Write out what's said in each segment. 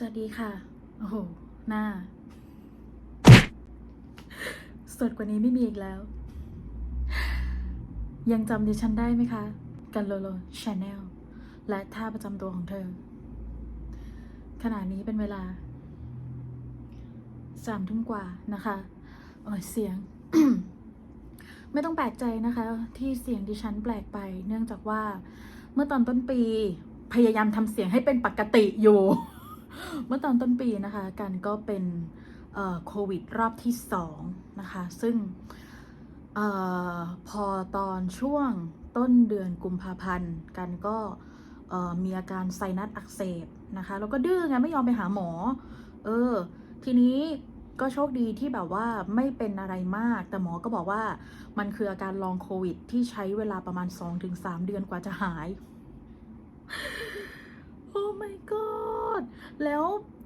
สวัสดีค่ะ โอ้โห หน้า สดกว่านี้ไม่มีอีกแล้ว ยังจำดิฉันได้ไหมคะ กันโลโลชาแนล และท่าประจำตัวของเธอ ขณะนี้เป็นเวลา สามทุ่มกว่านะคะโอ้ยเสียง ไม่ต้องแปลกใจนะคะ ที่เสียงดิฉันแปลกไป เนื่องจากว่า เมื่อตอนต้นปีพยายามทำเสียงให้เป็นปกติอยู่ เมื่อตอนต้นปีนะคะกันก็เป็นโควิดรอบที่สองนะคะ ซึ่งออพอตอนช่วงต้นเดือนกุมภาพันธ์กันก็มีอาการไซนัสอักเสบนะคะ แล้วก็ดื้อไงไม่ยอมไปหาหมอ เออ ทีนี้ก็โชคดีที่แบบว่าไม่เป็นอะไรมาก แต่หมอก็บอกว่ามันคืออาการลองโควิด ที่ใช้เวลาประมาณ 2-3 เดือนกว่าจะหาย โอ้ my god แล้ว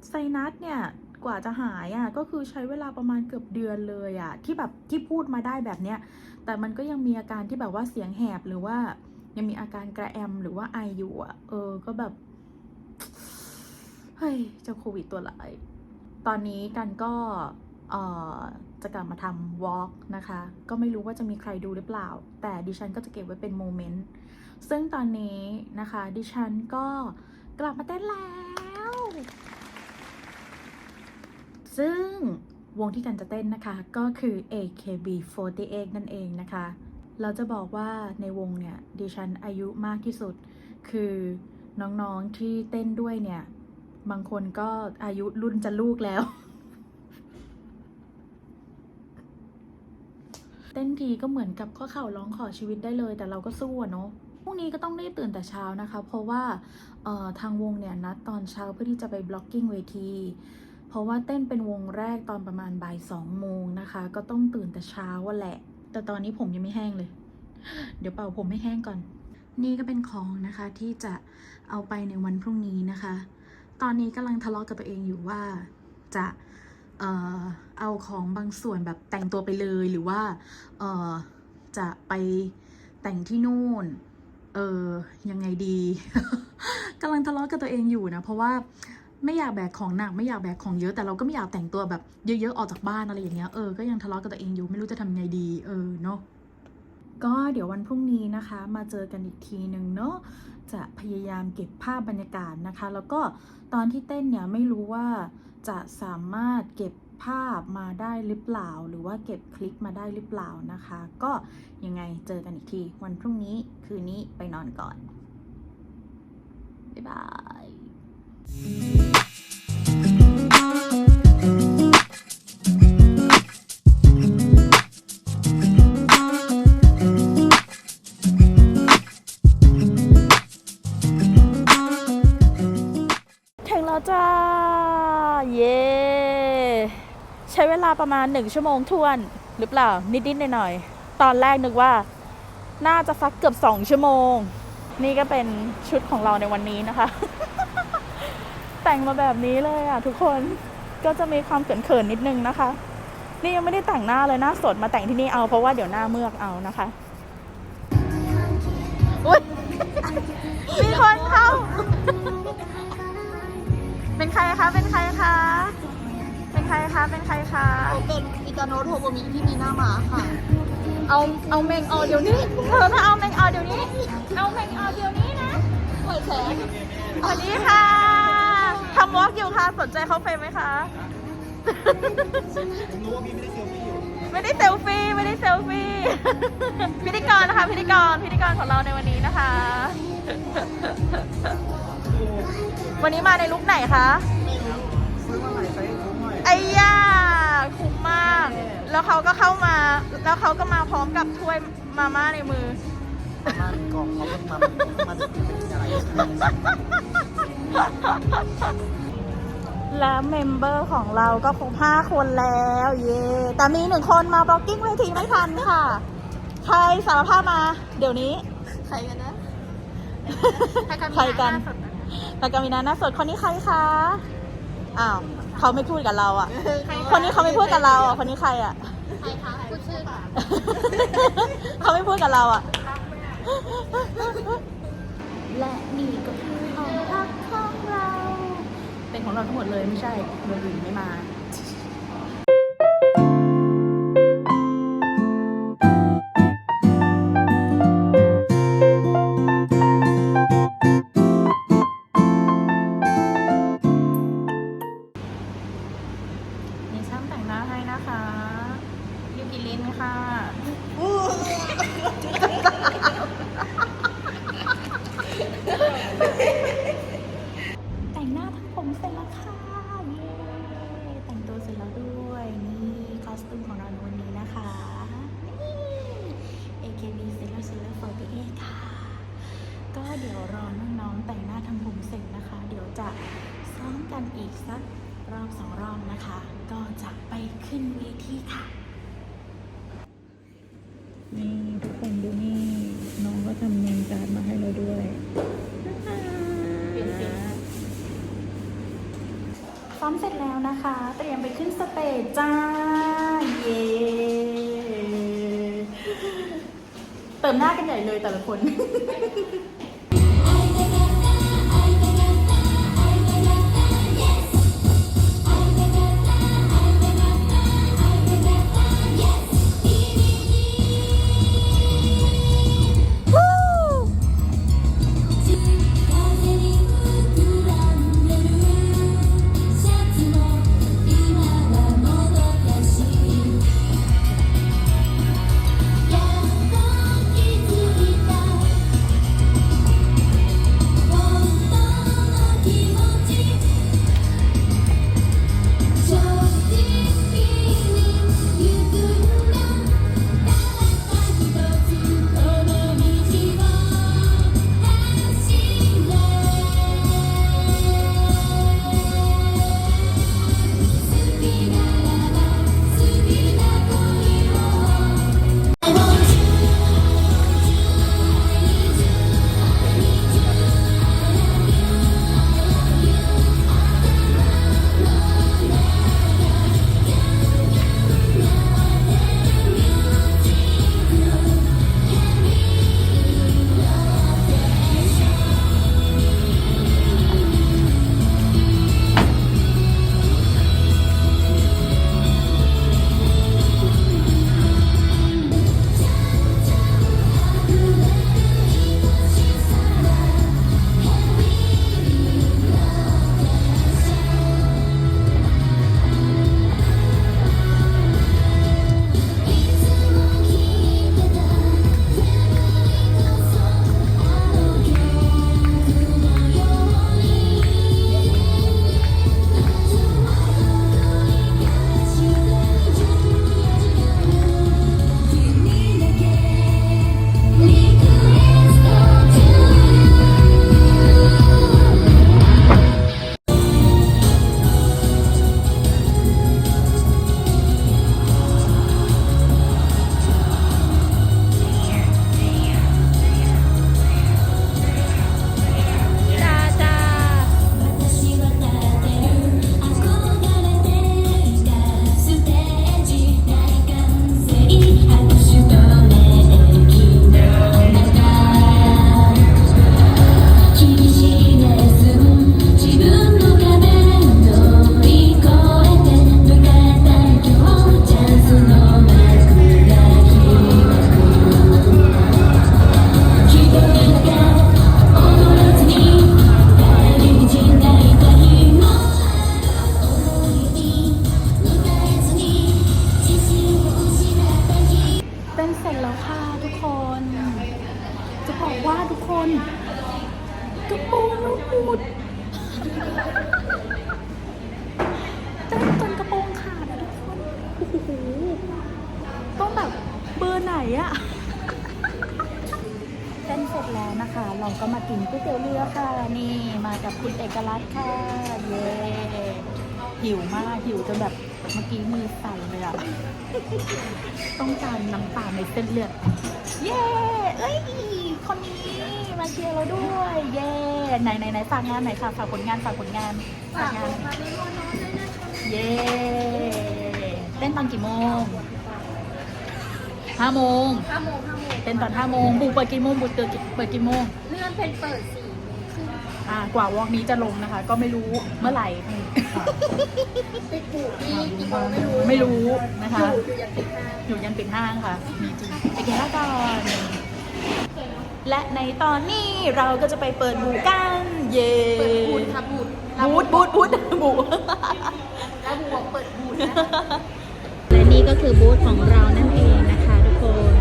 ไซนัสเนี่ยกว่าจะหายอะก็คือใช้เวลาประมาณเกือบเดือนเลยอะที่แบบที่พูดมาได้แบบเนี้ยแต่มันก็ยังมีอาการที่แบบว่าเสียงแหบหรือว่ายังมีอาการกระแอมหรือว่าไออยู่อะเออก็แบบเฮ้ยเจ้าโควิดตัวร้ายตอนนี้กันก็เอ่อจะกลับมาทำวอล์กนะคะ ก็ไม่รู้ว่าจะมีใครดูหรือเปล่า แต่ดิฉันก็จะเก็บไว้เป็นโมเมนต์ ซึ่งตอนนี้นะคะ ดิฉันก็กลับมาเต้นแล้ว ซึ่งวงที่กันจะเต้นนะคะก็คือ AKB48 นั่นเองนะคะ เราจะบอกว่าในวงเนี่ยดิฉันอายุมากที่สุด คือน้องๆที่เต้นด้วยเนี่ย บางคนก็อายุรุ่นจะลูกแล้ว เต้นทีก็เหมือนกับข้อเข่าร้องขอชีวิตได้เลย แต่เราก็สู้อะเนาะพรุ่งนี้ก็ต้องรีบตื่นแต่เช้านะคะ เพราะว่าทางวงเนี่ยนัดตอนเช้าเพื่อที่จะไปบล็อกกิ้งเวที เพราะว่าเต้นเป็นวงแรกตอนประมาณบ่ายสองโมงนะคะ ก็ต้องตื่นแต่เช้าว่าแหละ แต่ตอนนี้ผมยังไม่แห้งเลย เดี๋ยวเป่าผมให้แห้งก่อน นี่ก็เป็นของนะคะที่จะเอาไปในวันพรุ่งนี้นะคะ ตอนนี้กำลังทะเลาะกับตัวเองอยู่ว่าจะเอ่อเอาของบางส่วนแบบแต่งตัวไปเลยหรือว่าเอ่อจะไปแต่งที่นู่น เออยังไงดีกำลังทะเลาะกับตัวเองอยู่นะ เพราะว่า ไม่อยากแบกของหนักไม่อยากแบกของเยอะแต่เราก็ไม่อยากแต่งตัวแบบเยอะๆออกจากบ้านอะไรอย่างเงี้ยเออก็ยังทะเลาะกับตัวเองอยู่ไม่รู้จะทำไงดีเออเนาะก็เดี๋ยววันพรุ่งนี้นะคะ มาเจอกันอีกทีหนึ่งเนาะจะพยายามเก็บภาพบรรยากาศนะคะ แล้วก็ตอนที่เต้นเนี่ยไม่รู้ว่าจะสามารถเก็บภาพมาได้หรือเปล่า หรือว่าเก็บคลิปมาได้หรือเปล่านะคะ ก็ยังไงเจอกันอีกทีวันพรุ่งนี้คืนนี้ไปนอนก่อน บ๊ายบาย ลาประมาณหนึ่งชั่วโมงทวน หรือเปล่า นิดๆหน่อยๆตอนแรกนึกว่า น่าจะสักเกือบสองชั่วโมง นี่ก็เป็นชุดของเราในวันนี้นะคะ แต่งมาแบบนี้เลยอะทุกคนก็จะมีความเขินๆนิดนึงนะคะ นี่ยังไม่ได้แต่งหน้าเลยหน้าสดมาแต่งที่นี่เอาเพราะว่าเดี๋ยวหน้าเมือกเอานะคะอุ๊ยมีคนเข้า เป็นใครคะ เป็นใครคะ ครคะ เป็นใครคะเป็นอิตาโนโทโบมิที่มีหน้าม้าค่ะ เอา เอาเมงออกเดี๋ยวนี้ เธอถ้าเอาเมงออกเดี๋ยวนี้ เอาเมงออกเดี๋ยวนี้นะเปิดแสงสวัสดีค่ะทำวอล์กอยู่ค่ะ สนใจเข้าเฟรมไหมคะไม่ได้เซลฟี่ ไม่ได้เซลฟี่ พิธีกรนะคะ พิธีกร พิธีกรของเราในวันนี้นะคะ วันนี้มาในลุคไหนคะ ไอ้ย่าคุ้มมาก แล้วเขาก็เข้ามา แล้วเขาก็มาพร้อมกับถ้วยมาม่าในมือมากองเขาเป็นมามันเป็นอะไรและเมมเบอร์ของเราก็ครบห้าคนแล้ว เย่แต่มีหนึ่งคนมาบล็อกกิ้งเวทีไม่ทันค่ะ ใครสารภาพมา เดี๋ยวนี้ ใครกันนะใครกันใครกันมีนาหน้าสดคนนี้ใครคะ อ้าว เขาไม่พูดกับเราอะ คนนี้เขาไม่พูดกับเราอะ คนนี้ใครอะ ใครคะพูดชื่อค่ะเขาไม่พูดกับเราอะ และนี่ก็คือห้องพักของเรา เป็นงของเราทั้งหมดเลยไม่ใช่เบอร์อื่นไม่มา อีกสักรอบสองรอบนะคะ ก็จะไปขึ้นเวทีค่ะ นี่ทุกคนดูนี่ น้องก็ทำเงินการดมาให้เราด้วยซ้อมเสร็จแล้วนะคะ เตรียมไปขึ้นสเตจจ้า เย้เติมหน้ากันใหญ่เลยแต่ละคน อไหนอะเต้นเสร็จแล้วนะคะ เราก็มากินก๋วยเตี๋ยวเรือค่ะ นี่มากับคุณเอกลักษณ์ค่ะ เย้หิวมากหิวจนแบบเมื่อกี้มือสั่นเลยอะต้องการน้ำตาในเส้นเลือด เย้ เอ้ย คนนี้มาเชียร์เราด้วย เย้ ไหนไหนไหนฝากงานไหนอยค่ะ ฝากผลงาน ฝากผลงานฝากงาน เย้ เต้นตอนกี่โมง ห้าโมง ห้าโมงห้าโมงเต้นตอนห้าโมงบูเปิดกี่โมงบูเปิดกี่เปิดกี่โมงเลื่อนเป็นเปิดสี่โมงครึ่งออ่ากว่าวอล์กนี้จะลงนะคะ ก็ไม่รู้เมื่อไหร่ติดผูที่กี่โมงไม่รู้ไม่รู้นะคะ อยู่อยู่ยันติดห้าอยู่ยันปิดห้างค่ะ มีจริงไปกินข้าวก่อนและในตอนนี้เราก็จะไปเปิดบูธกัน เย่เปิดบูธค่ะบูธบูธบูธบูธบูธแล้วบูธบอกเปิดบูธนะ และนี่ก็คือบูธของเรานั่นเอง น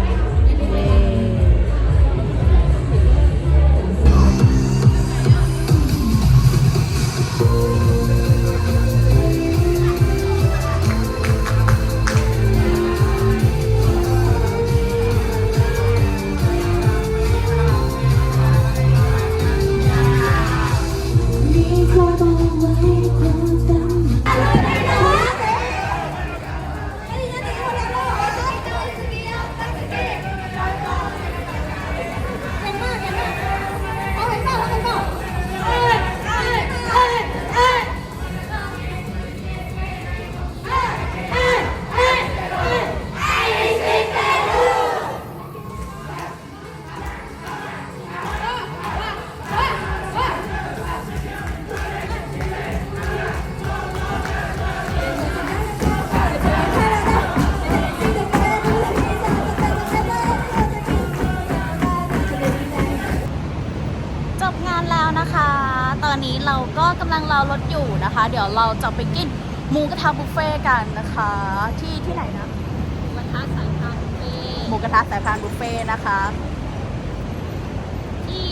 ยวเราจะไปกินหมูกระทะบุฟเฟ่ต์กันนะคะ ที่ที่ไหนนะวันท้าสายพานบุฟเฟ่หมูกระทะสายพานบุฟเฟ่ต์นะคะ ที่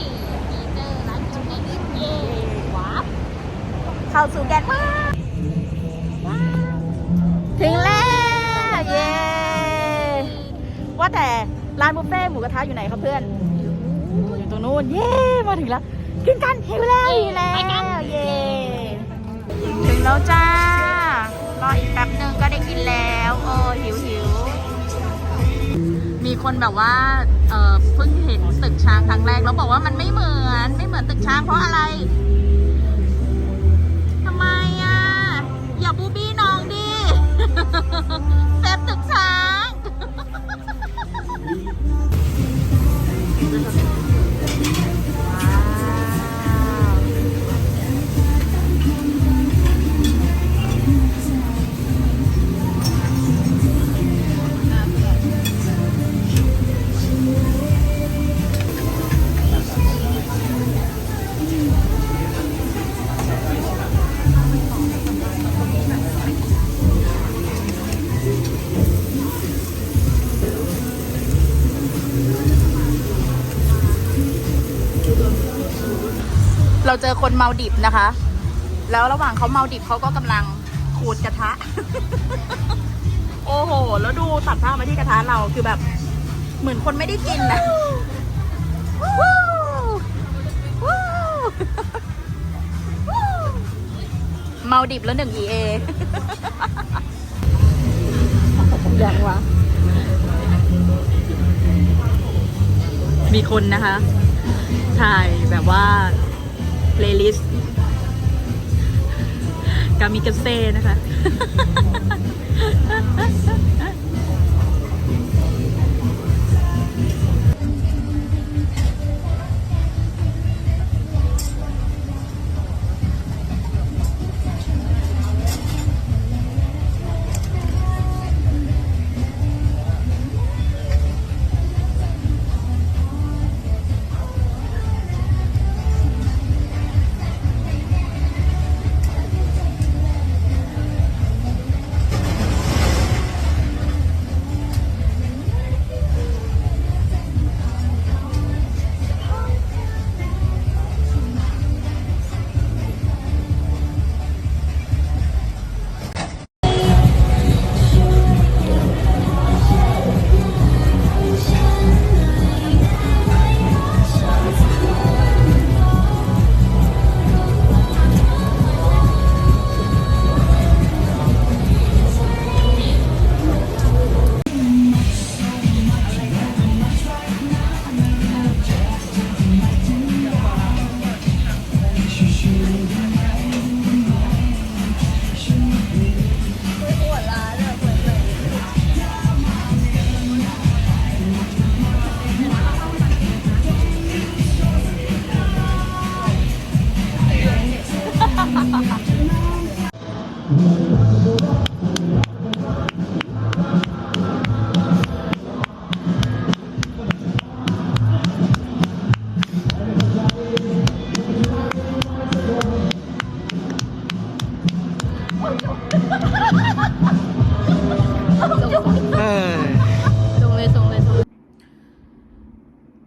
มีเจอร์ร้านจุ๊บนิดเย่ว้าวเข้าสู่แกนมากถึงแล้วเย้ว่าแต่ร้านบุฟเฟ่ต์หมูกระทะอยู่ไหนครับเพื่อน อยู่ตรงนู้นเย้มาถึงแล้วกินกันหิวแล้วหิวแล้วเย้ ถึงแล้วจ้า รออีกแป๊บหนึ่งก็ได้กินแล้วเออหิวหิวมีคนแบบว่าเออเพิ่งเห็นตึกช้างครั้งแรกแล้วบอกว่ามันไม่เหมือนไม่เหมือนตึกช้างเพราะอะไร เจอคนเมาดิบนะคะ แล้วระหว่างเขาเมาดิบเขาก็กำลังขูดกระทะ โอ้โห แล้วดูตัดภาพมาที่กระทะเราคือแบบ เหมือนคนไม่ได้กินนะเมาดิบแล้วหนึ่ง EA อย่างวะ มีคนนะคะ ถ่ายแบบว่า เพลย์ลิสต์กามิกาเซ่นะคะ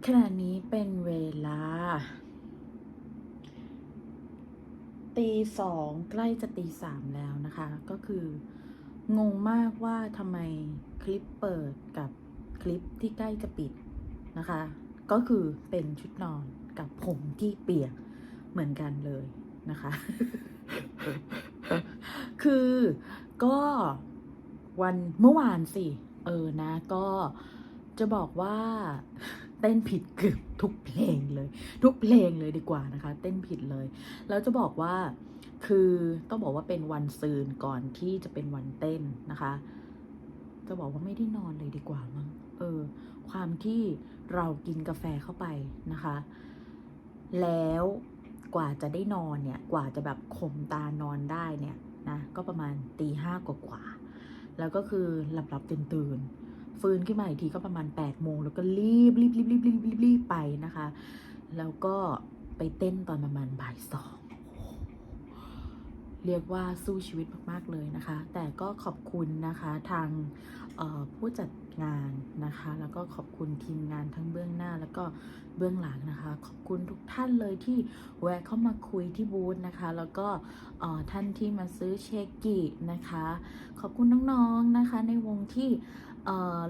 ขณะนี้เป็นเวลา ตีสองใกล้จะตีสามแล้วนะคะ ก็คืองงมากว่าทำไมคลิปเปิดกับคลิปที่ใกล้จะปิดนะคะ ก็คือเป็นชุดนอนกับผมที่เปียกเหมือนกันเลยนะคะ คือก็วันเมื่อวานสิ เออนะก็จะบอกว่า เต้นผิดเกือบทุกเพลงเลย ทุกเพลงเลยดีกว่านะคะ เต้นผิดเลย แล้วจะบอกว่าคือต้องบอกว่าเป็นวันซืนก่อนที่จะเป็นวันเต้นนะคะ จะบอกว่าไม่ได้นอนเลยดีกว่ามั้งเออ ความที่เรากินกาแฟเข้าไปนะคะ แล้วกว่าจะได้นอนเนี่ย กว่าจะแบบข่มตานอนได้เนี่ยนะ ก็ประมาณตีห้ากว่าแล้วก็คือหลับหลับตื่นตื่นๆ ฟื้นขึ้นมาอีกทีก็ประมาณ8ปดโมงแล้วก็รีบรีบรีบรีบรีบรีบรีบไปนะคะ แล้วก็ไปเต้นตอนประมาณบ่ายสองเรียกว่าสู้ชีวิตมากๆเลยนะคะ แต่ก็ขอบคุณนะคะทางผู้จัดงานนะคะ แล้วก็ขอบคุณทีมงานทั้งเบื้องหน้าแล้วก็เบื้องหลังนะคะ ขอบคุณทุกท่านเลยที่แวะเข้ามาคุยที่บูธนะคะ แล้วก็ท่านที่มาซื้อเชคกินะคะ ขอบคุณน้องๆนะคะในวงที่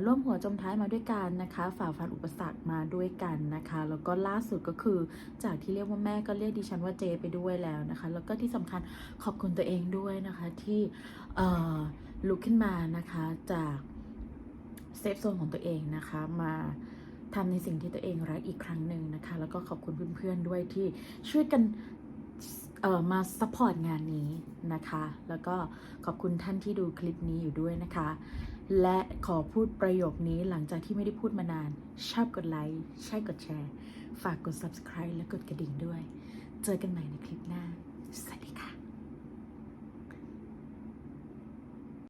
ร่วมหัวจมท้ายมาด้วยกันนะคะ ฝ่าฟันอุปสรรคมาด้วยกันนะคะ แล้วก็ล่าสุดก็คือจากที่เรียกว่าแม่ก็เรียกดิฉันว่าเจไปด้วยแล้วนะคะ แล้วก็ที่สำคัญขอบคุณตัวเองด้วยนะคะที่ลุกขึ้นมานะคะจากเซฟโซนของตัวเองนะคะมาทำในสิ่งที่ตัวเองรักอีกครั้งหนึ่งนะคะ แล้วก็ขอบคุณเพื่อนๆด้วยที่ช่วยกันมาซัพพอร์ตงานนี้นะคะ แล้วก็ขอบคุณท่านที่ดูคลิปนี้อยู่ด้วยนะคะ และขอพูดประโยคนี้หลังจากที่ไม่ได้พูดมานาน ชอบกดไลค์ ใช่กดแชร์ ฝากกด subscribe และกดกระดิ่งด้วย เจอกันใหม่ในคลิปหน้า สวัสดี